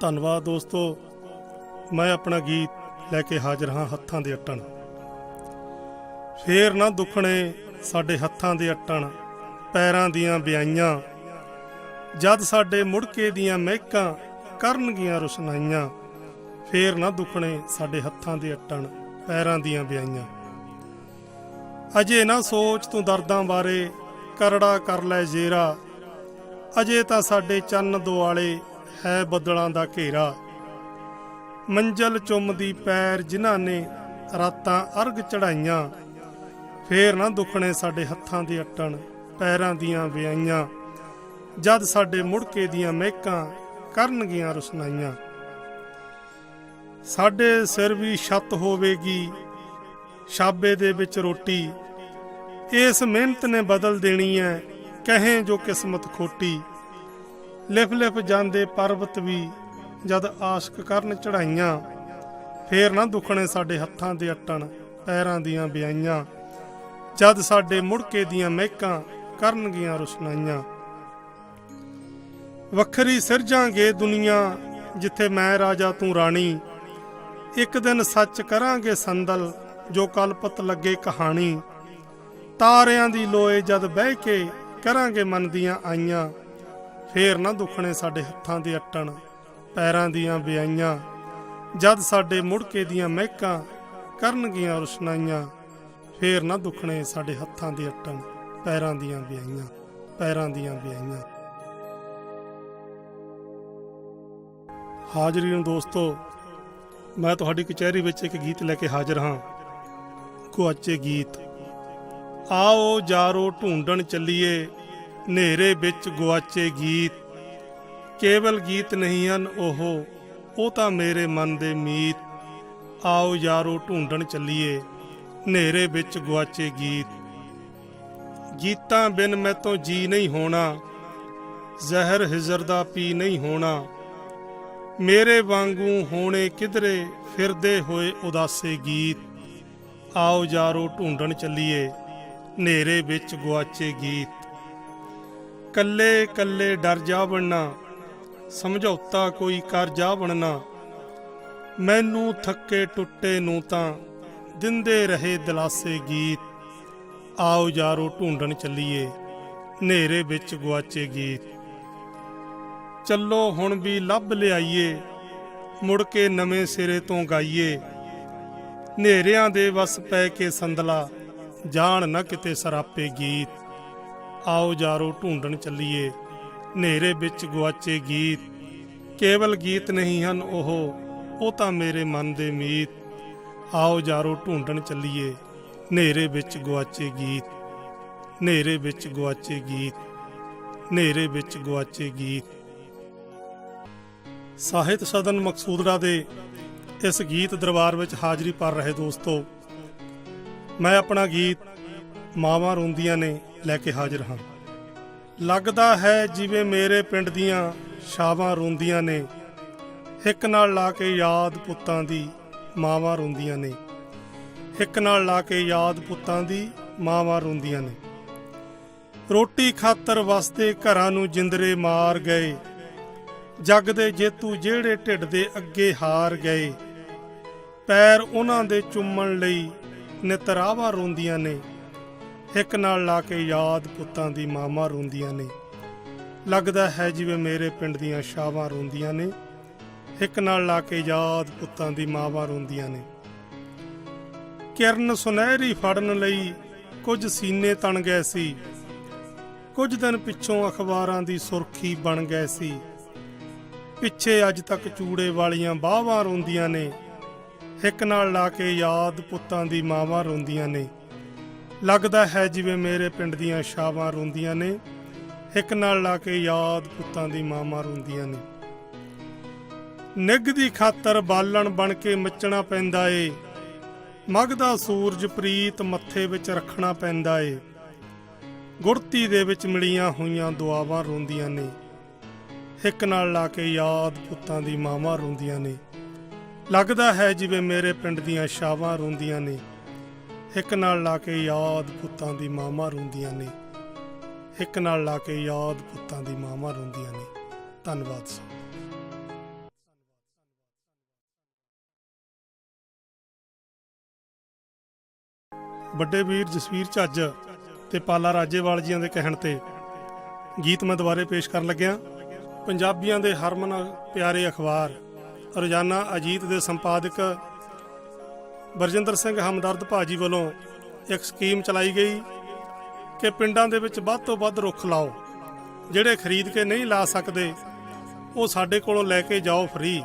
ਧੰਨਵਾਦ ਦੋਸਤੋ। ਮੈਂ ਆਪਣਾ ਗੀਤ ਲੈ ਕੇ ਹਾਜ਼ਰ ਹਾਂ ਹੱਥਾਂ ਦੇ ਅਟਣ। ਫੇਰ ਨਾ ਦੁਖਣੇ ਸਾਡੇ ਹੱਥਾਂ ਦੇ ਅਟਣ, ਪੈਰਾਂ ਦੀਆਂ ਵਿਆਈਆਂ ਜਦ ਸਾਡੇ ਮੁੜਕੇ ਦੀਆਂ ਮਹਿਕਾਂ ਕਰਨਗੀਆਂ ਰੁਸ਼ਨਾਈਆਂ, ਫੇਰ ਨਾ ਦੁਖਣੇ ਸਾਡੇ ਹੱਥਾਂ ਦੇ ਅਟਣ, ਪੈਰਾਂ ਦੀਆਂ ਵਿਆਈਆਂ ਅਜੇ ਨਾ ਸੋਚ ਤੂੰ ਦਰਦਾਂ ਬਾਰੇ, ਕਰੜਾ ਕਰ ਲੈ ਜੇਰਾ। ਅਜੇ ਤਾਂ ਸਾਡੇ ਚੰਨ ਦੁਆਲੇ ਹੈ ਬੱਦਲਾਂ ਦਾ ਘੇਰਾ। ਮੰਜ਼ਲ ਚੁੰਮਦੀ ਪੈਰ ਜਿਨ੍ਹਾਂ ਨੇ ਰਾਤਾਂ ਅਰਗ ਚੜਾਈਆਂ ਫੇਰ ਨਾ ਦੁਖਣੇ ਸਾਡੇ ਹੱਥਾਂ ਦੇ ਅਟਣ, ਪੈਰਾਂ ਦੀਆਂ ਵਿਆਈਆਂ ਜਦ ਸਾਡੇ ਮੁੜਕੇ ਦੀਆਂ ਮਹਿਕਾਂ ਕਰਨਗੀਆਂ ਰੁਸਨਾਈਆਂ। ਸਾਡੇ ਸਿਰ ਵੀ ਛੱਤ ਹੋਵੇਗੀ, ਸ਼ਾਬੇ ਦੇ ਵਿੱਚ ਰੋਟੀ। ਇਸ ਮਿਹਨਤ ਨੇ ਬਦਲ ਦੇਣੀ ਹੈ ਕਹੇ ਜੋ ਕਿਸਮਤ ਖੋਟੀ। ਲਿਫ ਲਿਫ ਜਾਂਦੇ ਪਰਬਤ ਵੀ ਜਦ ਆਸ਼ਕ ਕਰਨ ਚੜਾਈਆਂ ਫੇਰ ਨਾ ਦੁਖਣੇ ਸਾਡੇ ਹੱਥਾਂ ਦੇ ਅਟਣ, ਪੈਰਾਂ ਦੀਆਂ ਵਿਆਈਆਂ ਜਦ ਸਾਡੇ ਮੁੜਕੇ ਦੀਆਂ ਮਹਿਕਾਂ ਕਰਨਗੀਆਂ ਰੁਸ਼ਨਾਈਆਂ। ਵੱਖਰੀ ਸਿਰਜਾਂਗੇ ਦੁਨੀਆ, ਜਿੱਥੇ ਮੈਂ ਰਾਜਾ ਤੂੰ ਰਾਣੀ। ਇੱਕ ਦਿਨ ਸੱਚ ਕਰਾਂਗੇ ਸੰਦਲ, ਜੋ ਕਲਪਤ ਲੱਗੇ ਕਹਾਣੀ। ਤਾਰਿਆਂ ਦੀ ਲੋਏ ਜਦ ਬਹਿ ਕੇ ਕਰਾਂਗੇ ਮਨ ਦੀਆਂ ਆਈਆਂ। ਫੇਰ ਨਾ ਦੁੱਖਣੇ ਸਾਡੇ ਹੱਥਾਂ ਦੇ ਅਟਣ, ਪੈਰਾਂ ਦੀਆਂ ਵਿਆਈਆਂ ਜਦ ਸਾਡੇ ਮੁੜਕੇ ਦੀਆਂ ਮਹਿਕਾਂ ਕਰਨਗੀਆਂ ਰੁਸ਼ਨਾਈਆਂ, ਫੇਰ ਨਾ ਦੁੱਖਣੇ ਸਾਡੇ ਹੱਥਾਂ ਦੇ ਅਟਣ, ਪੈਰਾਂ ਦੀਆਂ ਵਿਆਈਆਂ ਪੈਰਾਂ ਦੀਆਂ ਵਿਆਈਆਂ ਹਾਜ਼ਰੀ ਨੂੰ ਦੋਸਤੋ, ਮੈਂ ਤੁਹਾਡੀ ਕਚਹਿਰੀ ਵਿੱਚ ਇੱਕ ਗੀਤ ਲੈ ਕੇ ਹਾਜ਼ਰ ਹਾਂ। ਕੁਆਚੇ ਗੀਤ। ਆਓ ਜਾਰੋ ਢੂੰਡਣ ਚੱਲੀਏ ਹਨੇਰੇ ਵਿੱਚ ਗੁਆਚੇ ਗੀਤ। ਕੇਵਲ ਗੀਤ ਨਹੀਂ ਹਨ ਉਹ ਉਹ ਤਾਂ ਮੇਰੇ ਮਨ ਦੇ ਮੀਤ। ਆਓ ਯਾਰੋ ਢੂੰਡਣ ਚੱਲੀਏ, ਹਨੇਰੇ ਵਿੱਚ ਗੁਆਚੇ ਗੀਤ। ਗੀਤਾਂ ਬਿਨ ਮੈਂ ਤੋਂ ਜੀ ਨਹੀਂ ਹੋਣਾ, ਜ਼ਹਿਰ ਹਿਜ਼ਰ ਦਾ ਪੀ ਨਹੀਂ ਹੋਣਾ। ਮੇਰੇ ਵਾਂਗੂ ਹੋਣੇ ਕਿਧਰੇ, ਫਿਰਦੇ ਹੋਏ ਉਦਾਸੇ ਗੀਤ। ਆਓ ਯਾਰੋ ਢੂੰਡਣ ਚੱਲੀਏ, ਹਨੇਰੇ ਵਿੱਚ ਗੁਆਚੇ ਗੀਤ। ਕੱਲੇ ਕੱਲੇ ਡਰ ਜਾ ਬਣਨਾ, ਸਮਝੌਤਾ ਕੋਈ ਕਰ ਜਾ ਬਣਨਾ। ਮੈਨੂੰ ਥੱਕੇ ਟੁੱਟੇ ਨੂੰ ਤਾਂ ਦਿੰਦੇ ਰਹੇ ਦਿਲਾਸੇ ਗੀਤ। ਆਓ ਯਾਰੋ ਢੂੰਡਣ ਚੱਲੀਏ, ਹਨੇਰੇ ਵਿੱਚ ਗੁਆਚੇ ਗੀਤ। ਚੱਲੋ ਹੁਣ ਵੀ ਲੱਭ ਲਿਆਈਏ, ਮੁੜ ਕੇ ਨਵੇਂ ਸਿਰੇ ਤੋਂ ਗਾਈਏ। ਹਨੇਰਿਆਂ ਦੇ ਵਸ ਪੈ ਕੇ ਸੰਦਲਾ, ਜਾਣ ਨਾ ਕਿਤੇ ਸਰਾਪੇ ਗੀਤ। ਆਓ ਜਾਰੋ ਢੂੰਡਣ ਚੱਲੀਏ। ਹਨੇਰੇ ਵਿੱਚ ਗੁਆਚੇ ਗੀਤ। ਕੇਵਲ ਗੀਤ ਨਹੀਂ ਹਨ ਉਹ ਉਹ ਤਾਂ ਮੇਰੇ ਮਨ ਦੇ ਮੀਤ। ਆਓ ਜਾਰੋ ਢੂੰਡਣ ਚੱਲੀਏ। ਹਨੇਰੇ ਵਿੱਚ ਗੁਆਚੇ ਗੀਤ। ਹਨੇਰੇ ਵਿੱਚ ਗੁਆਚੇ ਗੀਤ। ਹਨੇਰੇ ਵਿੱਚ ਗੁਆਚੇ ਗੀਤ। ਸਾਹਿਤ ਸਦਨ ਮਕਸੂਦਰਾ ਦੇ ਇਸ ਗੀਤ ਦਰਬਾਰ ਵਿੱਚ ਹਾਜ਼ਰੀ ਭਰ ਰਹੇ ਦੋਸਤੋ, ਮੈਂ ਆਪਣਾ ਗੀਤ ਮਾਵਾਂ ਰੋਂਦੀਆਂ ਨੇ। ਲੈ ਕੇ ਹਾਜ਼ਰ ਹਾਂ। ਲੱਗਦਾ ਹੈ ਜਿਵੇਂ ਮੇਰੇ ਪਿੰਡ ਦੀਆਂ ਸ਼ਾਵਾਂ ਰੋਂਦੀਆਂ ਨੇ। ਇੱਕ ਨਾਲ ਲਾ ਕੇ ਯਾਦ ਪੁੱਤਾਂ ਦੀ ਮਾਵਾਂ ਰੋਂਦੀਆਂ ਨੇ। ਇੱਕ ਨਾਲ ਲਾ ਕੇ ਯਾਦ ਪੁੱਤਾਂ ਦੀ ਮਾਵਾਂ ਰੋਂਦੀਆਂ ਨੇ। ਰੋਟੀ ਖਾਤਰ ਵਸਦੇ ਘਰਾਂ ਨੂੰ ਜਿੰਦਰੇ ਮਾਰ ਗਏ। ਜੱਗ ਦੇ ਜੇਤੂ ਜਿਹੜੇ ਢਿੱਡ ਦੇ ਅੱਗੇ ਹਾਰ ਗਏ। ਪੈਰ ਉਹਨਾਂ ਦੇ ਚੁੰਮਣ ਲਈ ਨਿਤਰਾਵਾ ਰੋਂਦੀਆਂ ਨੇ। ਇੱਕ ਨਾਲ ਲਾ ਕੇ ਯਾਦ ਪੁੱਤਾਂ ਦੀ ਮਾਮਾ ਰੋਂਦੀਆਂ ਨੇ। ਲੱਗਦਾ ਹੈ ਜਿਵੇਂ ਮੇਰੇ ਪਿੰਡ ਦੀਆਂ ਸ਼ਾਵਾਂ ਰੋਂਦੀਆਂ ਨੇ। ਇੱਕ ਨਾਲ ਲਾ ਕੇ ਯਾਦ ਪੁੱਤਾਂ ਦੀ ਮਾਵਾਂ ਰੋਂਦੀਆਂ ਨੇ। ਕਿਰਨ ਸੁਨਹਿਰੀ ਫੜਨ ਲਈ ਕੁਝ ਸੀਨੇ ਤਣ ਗਏ ਸੀ। ਕੁਝ ਦਿਨ ਪਿੱਛੋਂ ਅਖਬਾਰਾਂ ਦੀ ਸੁਰਖੀ ਬਣ ਗਏ ਸੀ। ਪਿੱਛੇ ਅੱਜ ਤੱਕ ਚੂੜੇ ਵਾਲੀਆਂ ਬਾਹਾਂ ਰੋਂਦੀਆਂ ਨੇ। ਇੱਕ ਨਾਲ ਲਾ ਕੇ ਯਾਦ ਪੁੱਤਾਂ ਦੀ ਮਾਵਾਂ ਰੋਂਦੀਆਂ ਨੇ। ਲੱਗਦਾ ਹੈ ਜਿਵੇਂ ਮੇਰੇ ਪਿੰਡ ਦੀਆਂ ਸ਼ਾਵਾਂ ਰੋਂਦੀਆਂ ਨੇ, ਇੱਕ ਨਾਲ ਲਾ ਕੇ ਯਾਦ ਪੁੱਤਾਂ ਦੀ ਮਾਵਾਂ ਰੋਂਦੀਆਂ ਨੇ। ਨਿੱਘ ਦੀ ਖਾਤਰ ਬਾਲਣ ਬਣ ਕੇ ਮੱਚਣਾ ਪੈਂਦਾ ਏ ਮਗ ਦਾ ਸੂਰਜ ਪ੍ਰੀਤ ਮੱਥੇ ਵਿੱਚ ਰੱਖਣਾ ਪੈਂਦਾ ਏ। ਗੁੜਤੀ ਦੇ ਵਿੱਚ ਮਿਲੀਆਂ ਹੋਈਆਂ ਦੁਆਵਾਂ ਰੋਂਦੀਆਂ ਨੇ, ਇੱਕ ਨਾਲ ਲਾ ਕੇ ਯਾਦ ਪੁੱਤਾਂ ਦੀ ਮਾਵਾਂ ਰੋਂਦੀਆਂ ਨੇ। ਲੱਗਦਾ ਹੈ ਜਿਵੇਂ ਮੇਰੇ ਪਿੰਡ ਦੀਆਂ ਸ਼ਾਵਾਂ ਰੋਂਦੀਆਂ ਨੇ। ਇੱਕ ਨਾਲ ਲਾ ਕੇ ਯਾਦ ਪੁੱਤਾਂ ਦੀ ਮਾਮਾ ਰੋਂਦੀਆਂ ਨੇ। ਇੱਕ ਨਾਲ ਲਾ ਕੇ ਯਾਦ ਪੁੱਤਾਂ ਦੀ ਮਾਮਾ ਰੋਂਦੀਆਂ ਨੇ। ਧੰਨਵਾਦ ਸੋ ਵੱਡੇ ਵੀਰ ਜਸਵੀਰ ਝੱਜ ਤੇ ਪਾਲਾ ਰਾਜੇਵਾਲ ਜੀਆਂ ਦੇ ਕਹਿਣ ਤੇ ਗੀਤ ਮੈਂ ਦੁਬਾਰੇ ਪੇਸ਼ ਕਰਨ ਲੱਗਿਆ। ਪੰਜਾਬੀਆਂ ਦੇ ਹਰਮਨ ਪਿਆਰੇ ਅਖਬਾਰ, ਰੋਜ਼ਾਨਾ ਅਜੀਤ ਦੇ ਸੰਪਾਦਕ ਬਰਜਿੰਦਰ ਸਿੰਘ ਹਮਦਰਦ ਭਾਜੀ ਵੱਲੋਂ ਇੱਕ ਸਕੀਮ ਚਲਾਈ ਗਈ ਕਿ ਪਿੰਡਾਂ ਦੇ ਵਿੱਚ ਵੱਧ ਤੋਂ ਵੱਧ ਰੁੱਖ ਲਾਓ। ਜਿਹੜੇ ਖਰੀਦ ਕੇ ਨਹੀਂ ਲਾ ਸਕਦੇ, ਉਹ ਸਾਡੇ ਕੋਲੋਂ ਲੈ ਕੇ ਜਾਓ ਫ੍ਰੀ।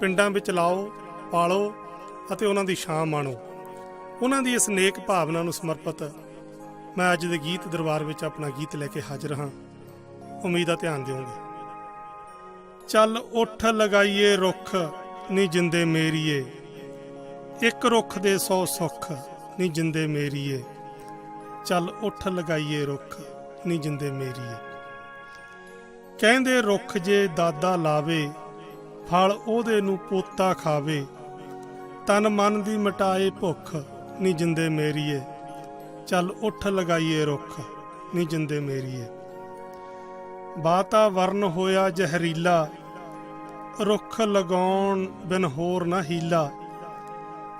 ਪਿੰਡਾਂ ਵਿੱਚ ਲਾਓ, ਪਾਲੋ ਅਤੇ ਉਹਨਾਂ ਦੀ ਛਾਂ ਮਾਣੋ। ਉਹਨਾਂ ਦੀ ਇਸ ਨੇਕ ਭਾਵਨਾ ਨੂੰ ਸਮਰਪਿਤ ਮੈਂ ਅੱਜ ਦੇ ਗੀਤ ਦਰਬਾਰ ਵਿੱਚ ਆਪਣਾ ਗੀਤ ਲੈ ਕੇ ਹਾਜ਼ਰ ਹਾਂ। ਉਮੀਦ ਆ ਧਿਆਨ ਦਿਓਗੇ। ਚੱਲ ਉੱਠ ਲਗਾਈਏ ਰੁੱਖ, ਨੀ ਜਿੰਦੇ ਮੇਰੀਏ। ਇੱਕ ਰੁੱਖ ਦੇ 100 ਸੁੱਖ, ਨੀ ਜਿੰਦੇ ਮੇਰੀਏ। ਚੱਲ ਉੱਠ ਲਗਾਈਏ ਰੁੱਖ, ਨੀ ਜਿੰਦੇ ਮੇਰੀਏ। ਕਹਿੰਦੇ ਰੁੱਖ ਜੇ ਦਾਦਾ ਲਾਵੇ, ਫਲ ਉਹਦੇ ਨੂੰ ਪੋਤਾ ਖਾਵੇ। ਤਨ ਮਨ ਦੀ ਮਟਾਏ ਭੁੱਖ, ਨੀ ਜਿੰਦੇ ਮੇਰੀਏ। ਚੱਲ ਉੱਠ ਲਗਾਈਏ ਰੁੱਖ, ਨੀ ਜਿੰਦੇ ਮੇਰੀਏ। ਵਾਤਾਵਰਨ ਹੋਇਆ ਜ਼ਹਿਰੀਲਾ, ਰੁੱਖ ਲਗਾਉਣ ਬਿਨ ਹੋਰ ਨਾ ਹੀਲਾ।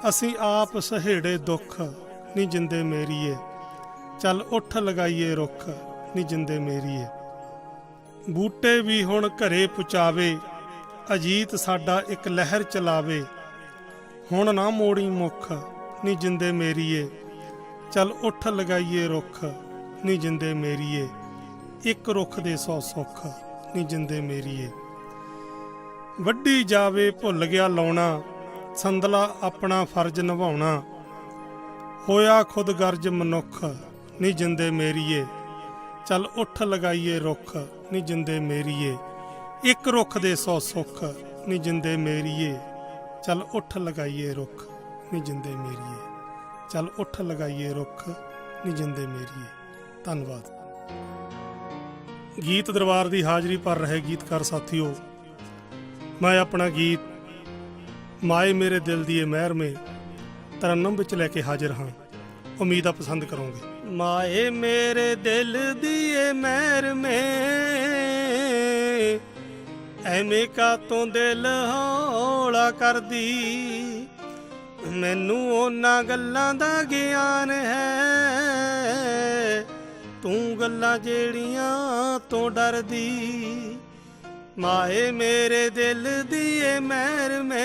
ਅਸੀਂ ਆਪ ਸਹੇੜੇ ਦੁੱਖ ਨੀ ਜਿੰਦੇ ਮੇਰੀਏ। ਚੱਲ ਉੱਠ ਲਗਾਈਏ ਰੁੱਖ ਨੀ ਜਿੰਦੇ ਮੇਰੀਏ। ਬੂਟੇ ਵੀ ਹੁਣ ਘਰੇ ਪੁਚਾਵੇ, ਅਜੀਤ ਸਾਡਾ ਇੱਕ ਲਹਿਰ ਚਲਾਵੇ। ਹੁਣ ਨਾ ਮੋੜੀ ਮੁੱਖ ਨੀ ਜਿੰਦੇ ਮੇਰੀਏ। ਚੱਲ ਉੱਠ ਲਗਾਈਏ ਰੁੱਖ ਨੀ ਜਿੰਦੇ ਮੇਰੀਏ। ਇੱਕ ਰੁੱਖ ਦੇ ਸੌ ਸੁੱਖ ਨੀ ਜਿੰਦੇ ਮੇਰੀਏ। ਵੱਡੀ ਜਾਵੇ ਭੁੱਲ ਗਿਆ ਲਾਉਣਾ ਸੰਦਲਾ ਆਪਣਾ ਫਰਜ਼ ਨਿਭਾਉਣਾ। ਹੋਇਆ ਖੁਦ ਗਰਜ ਮਨੁੱਖ, ਨੀ ਜਿੰਦੇ ਮੇਰੀਏ। ਚੱਲ ਉੱਠ ਲਗਾਈਏ ਰੁੱਖ, ਨੀ ਜਿੰਦੇ ਮੇਰੀਏ। ਇੱਕ ਰੁੱਖ ਦੇ ਸੌ ਸੁੱਖ, ਨੀ ਜਿੰਦੇ ਮੇਰੀਏ। ਚੱਲ ਉੱਠ ਲਗਾਈਏ ਰੁੱਖ, ਨੀ ਜਿੰਦੇ ਮੇਰੀਏ। ਚੱਲ ਉੱਠ ਲਗਾਈਏ ਰੁੱਖ, ਨੀ ਜਿੰਦੇ ਮੇਰੀਏ। ਧੰਨਵਾਦ। ਗੀਤ ਦਰਬਾਰ ਦੀ ਹਾਜ਼ਰੀ ਭਰ ਰਹੇ ਗੀਤਕਾਰ ਸਾਥੀਓ, ਮੈਂ ਆਪਣਾ ਗੀਤ ਮਾਏ ਮੇਰੇ ਦਿਲ ਦੀ ਏ ਮਹਿਰ ਮੇ ਤਰਨਮ ਵਿੱਚ ਲੈ ਕੇ ਹਾਜ਼ਰ ਹਾਂ। ਉਮੀਦ ਆ ਪਸੰਦ ਕਰੋਗੇ। ਮਾਏ ਮੇਰੇ ਦਿਲ ਦੀ ਏ ਮਹਿਰ ਮੇ ਐਵੇਂ ਕਾ ਤੋਂ ਦਿਲ ਹੌਲਾ ਕਰਦੀ? ਮੈਨੂੰ ਉਹਨਾਂ ਗੱਲਾਂ ਦਾ ਗਿਆਨ ਹੈ। ਤੂੰ ਗੱਲਾਂ ਜਿਹੜੀਆਂ ਤੋਂ ਡਰਦੀ? ਮਾਏ ਮੇਰੇ ਦਿਲ ਦੀ ਏ ਮਹਿਰ ਮੇ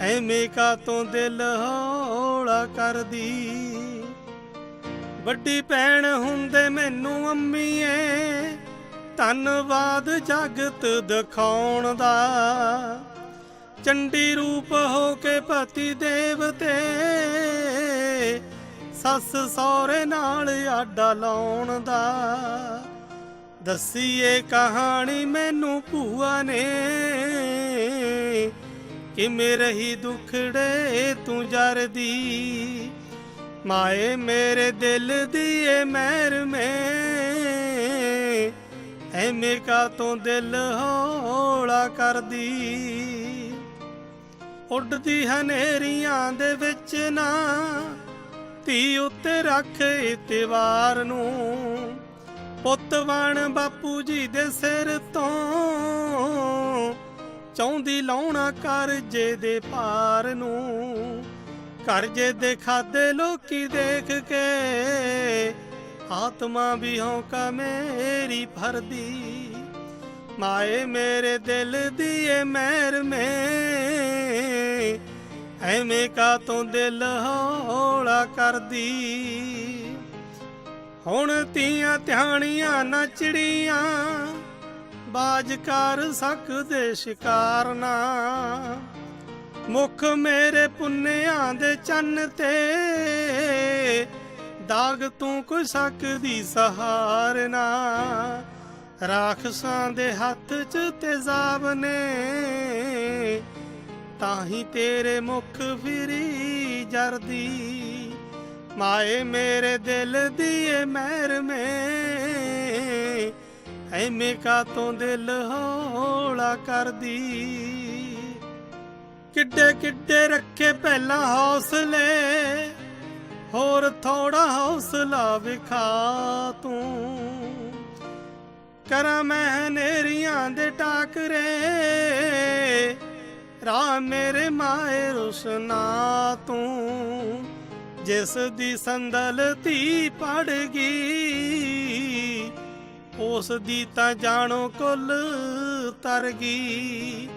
ਐਵੇਂ ਕਾ ਤੋਂ ਦਿਲ ਹੌਲਾ ਕਰਦੀ? ਵੱਡੀ ਭੈਣ ਹੁੰਦੇ ਮੈਨੂੰ ਅੰਮੀਏ, ਧੰਨਵਾਦ ਜਗਤ ਦਿਖਾਉਣ ਦਾ। ਚੰਡੀ ਰੂਪ ਹੋ ਕੇ ਪਤੀ ਦੇਵਤੇ ਸੱਸ ਸਹੁਰੇ ਨਾਲ ਆਡਾ ਲਾਉਣ ਦਾ। ਦੱਸੀਏ ਕਹਾਣੀ ਮੈਨੂੰ ਭੂਆ ਨੇ। ਕਿਵੇਂ ਰਹੀ ਦੁਖੜੇ ਤੂੰ ਜਰਦੀ। ਮਾਏ ਮੇਰੇ ਦਿਲ ਦੀ ਏ ਮਹਿਰ ਮੇ ਐਵੇਂ ਕਾ ਤੋਂ ਦਿਲ ਹੌਲਾ ਕਰਦੀ। ਉੱਡਦੀ ਹਨੇਰੀਆਂ ਦੇ ਵਿੱਚ ਨਾ। ਧੀ ਉੱਤੇ ਰੱਖ ਇਤਵਾਰ ਨੂੰ। ਪੁੱਤ ਬਣ ਬਾਪੂ ਜੀ ਦੇ ਸਿਰ ਤੋਂ। ਚਾਹੁੰਦੀ ਲਾਉਣਾ ਕਰਜੇ ਦੇ ਪਾਰ ਨੂੰ। ਕਰਜੇ ਦੇ ਖਾਦੇ ਲੋਕੀ ਦੇਖ ਕੇ, ਆਤਮਾ ਵੀ ਹੌਕਾ ਮੇਰੀ ਫਰਦੀ ਮਾਏ ਮੇਰੇ ਦਿਲ ਦੀ ਏ ਮਹਿਰ ਮੇ ਐਵੇਂ ਕਾ ਤੋਂ ਦਿਲ ਹੌਲਾ ਕਰਦੀ। ਹੁਣ ਤੀਆਂ ਧਿਆਣੀਆਂ ਨਚੜੀਆਂ ਬਾਜ ਕਰ ਸਕਦੇ ਸ਼ਿਕਾਰ ਨਾ। ਮੁਖ ਮੇਰੇ ਪੁੰਨਿਆਂ ਦੇ ਚੰਨ ਤੇ, ਦਾਗ ਤੂੰ ਕੋਈ ਸਕਦੀ ਸਹਾਰਨਾ ਰਾਖਸਾਂ ਦੇ ਹੱਥ 'ਚ ਤੇਜ਼ਾਬ ਨੇ, ਤਾਂ ਹੀ ਤੇਰੇ ਮੁਖ ਫਿਰੀ ਜਰਦੀ। ਮਾਏ ਮੇਰੇ ਦਿਲ ਦੀ ਏ ਮਹਿਰ ਮੇ ਐਵੇਂ ਕਾ ਤੋਂ ਦਿਲ ਹੌਲਾ ਕਰਦੀ? ਕਿੱਡੇ ਕਿੱਡੇ ਰੱਖੇ ਪਹਿਲਾਂ ਹੌਸਲੇ, ਹੋਰ ਥੋੜਾ ਹੌਸਲਾ ਵਿਖਾ ਤੂੰ। ਕਰਾਂ ਮੈਂ ਹਨੇਰੀਆਂ ਦੇ ਟਾਕਰੇ ਰਾਮ ਮੇਰੇ ਮਾਏ ਰੁਸਨਾ ਤੂੰ। ਜਿਸ ਦੀ ਸੰਦਲ ਧੀ ਪੜ ਗਈ, ਉਸ ਦੀ ਤਾਂ ਜਾਣੋ ਕੁੱਲ ਤਰ ਗਈ।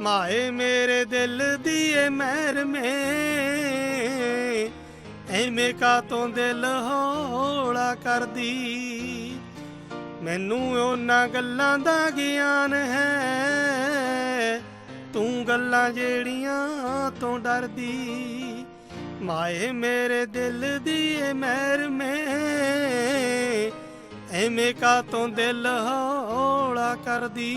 ਮਾਏ ਮੇਰੇ ਦਿਲ ਦੀ ਏ ਮਹਿਰ ਮੇ ਐਵੇਂ ਕਾ ਤੋਂ ਦਿਲ ਹੌਲਾ ਕਰਦੀ। ਮੈਨੂੰ ਉਹਨਾਂ ਗੱਲਾਂ ਦਾ ਗਿਆਨ ਹੈ, ਤੂੰ ਗੱਲਾਂ ਜਿਹੜੀਆਂ ਤੋਂ ਡਰਦੀ। ਮਾਏ ਮੇਰੇ ਦਿਲ ਦੀ ਏ ਮਹਿਰ ਮੇ ਐਵੇਂ ਕਾ ਤੋਂ ਦਿਲ ਹੌਲਾ ਕਰਦੀ।